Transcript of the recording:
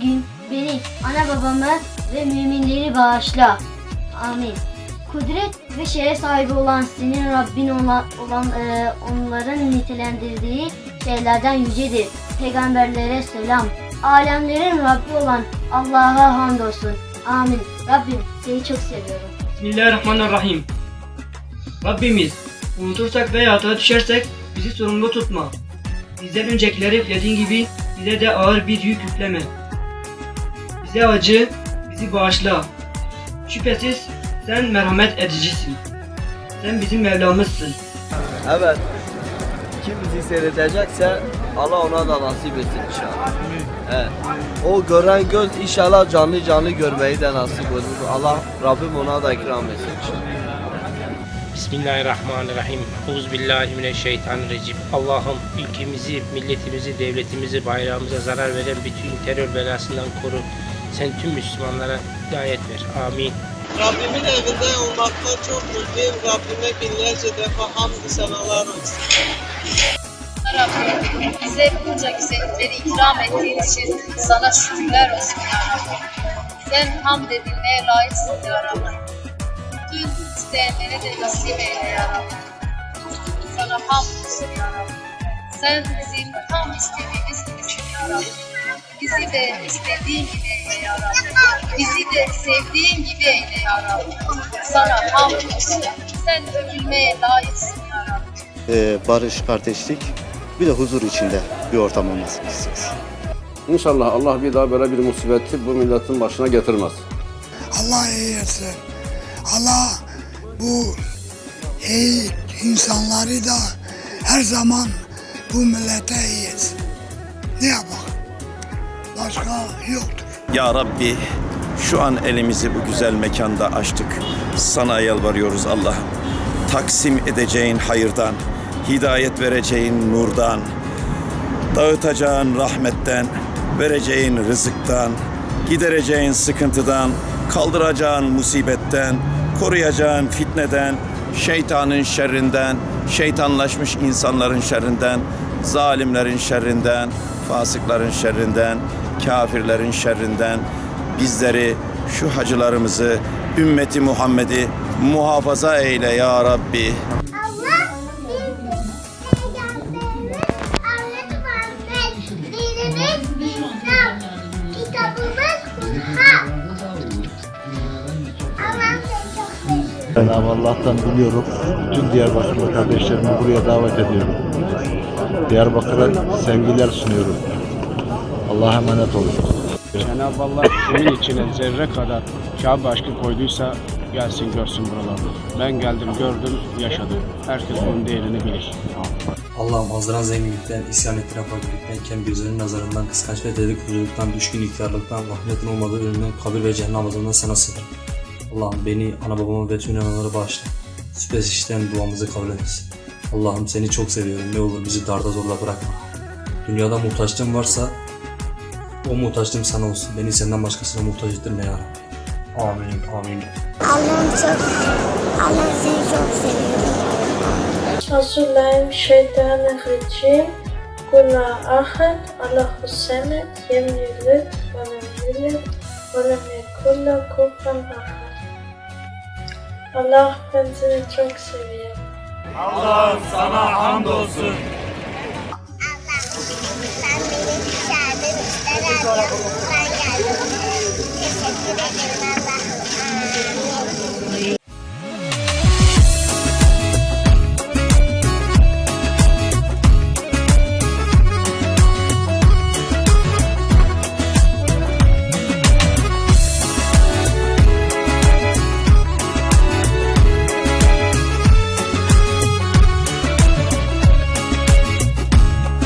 gün beni, ana babamı ve müminleri bağışla. Amin. Kudret ve şeref sahibi olan senin Rabbin olan, olan e, onların nitelendirdiği şeylerden yücedir. Peygamberlere selam. Alemlerin Rabbi olan Allah'a hamdolsun. Amin. Rabbim seni çok seviyorum. Bismillahirrahmanirrahim. Rabbimiz unutursak veya hata düşersek bizi sorumlu tutma. Bizden öncekileri yüklediğin gibi bize de ağır bir yük yükleme. Bize acı, bizi bağışla. Şüphesiz sen merhamet edicisin. Sen bizim Mevlamızsın. Evet. Kim bizi seyredecekse Allah ona da nasip etsin inşallah. Evet. O gören göz inşallah canlı canlı görmeyi de nasip olur. Allah Rabbim ona da ikram etsin inşallah. Bismillahirrahmanirrahim. Euzubillahimineşşeytanirracim. Allah'ım ülkemizi, milletimizi, devletimizi, bayrağımıza zarar veren bütün terör belasından koru. Sen tüm Müslümanlara hidayet ver. Amin. Rabbimin evinde olmaktan çok mutluyum. Rabbime binlerce defa hamd senalar olsun. Rabbim bize bunca güzellikleri ikram ettiğin için sana şükürler olsun ya Rabbi. Sen hamd edilmeye layıksın ya Rabbi. Bütün isteyenlere de nasip eyle ya Rabbi. Sana hamd olsun ya Rabbi. Sen bizim tam istediğimiz gibisin ya Rabbi. Bizi de istediğin gibi eyle ya Rabbi. Bizi de sevdiğin gibi eyle ya Rabbi. Sana hamd olsun. Sen övülmeye layıksın ya Rabbi. e, barış, kardeşlik bir de huzur içinde bir ortam olmasını istiyoruz. İnşallah Allah bir daha böyle bir musibeti bu milletin başına getirmez. Allah iyi etsin. Allah bu iyi insanları da her zaman bu millete iyi. Ne yapalım? Başka yoktur. Ya Rabbi şu an elimizi bu güzel mekanda açtık. Sana yalvarıyoruz Allah'ım. Taksim edeceğin hayırdan, hidayet vereceğin nurdan, dağıtacağın rahmetten, vereceğin rızıktan, gidereceğin sıkıntıdan, kaldıracağın musibetten, koruyacağın fitneden, şeytanın şerrinden, şeytanlaşmış insanların şerrinden, zalimlerin şerrinden, fasıkların şerrinden, kafirlerin şerrinden bizleri, şu hacılarımızı, ümmeti Muhammed'i muhafaza eyle ya Rabbi. Cenab-ı Allah'tan biliyorum. Bütün Diyarbakırlı kardeşlerimi buraya davet ediyorum. Diyarbakır'a sevgiler sunuyorum. Allah'a emanet olun. Cenab-ı Allah kimin içine zerre kadar Kabe aşkı koyduysa gelsin görsün buralarda. Ben geldim gördüm yaşadım. Herkes bunun değerini bilir. Allah'ım azdıran zenginlikten, isyan ettiren fakirlikten, kem gözlerinin nazarından, kıskanç ve dedikoduculuktan, düşkün ihtiyarlıktan, rahmetin olmadığı ölümden, kabir ve cehennem azabından sana sığınırım. Allah'ım beni, ana babamı ve tüm inananları bağışla. Süpes işten duamızı kabul et. Allah'ım seni çok seviyorum. Ne olur bizi darda zorla bırakma. Dünyada muhtaçlığım varsa o muhtaçlığım sana olsun. Beni senden başkasına muhtaç ettirme ya Rabbi. Amin, amin. Allah'ım çok, Allah seni çok seviyor. Euzubillahimineşşeytanirracim. Kul ahad, Allahu semed, lem yelid ve lem yulid ve lem yekun lehu kufuven ahad. Allah ben seni çok seviyorum. Allah sen beni çağırdın. Ben geldim. Teşekkür ederim.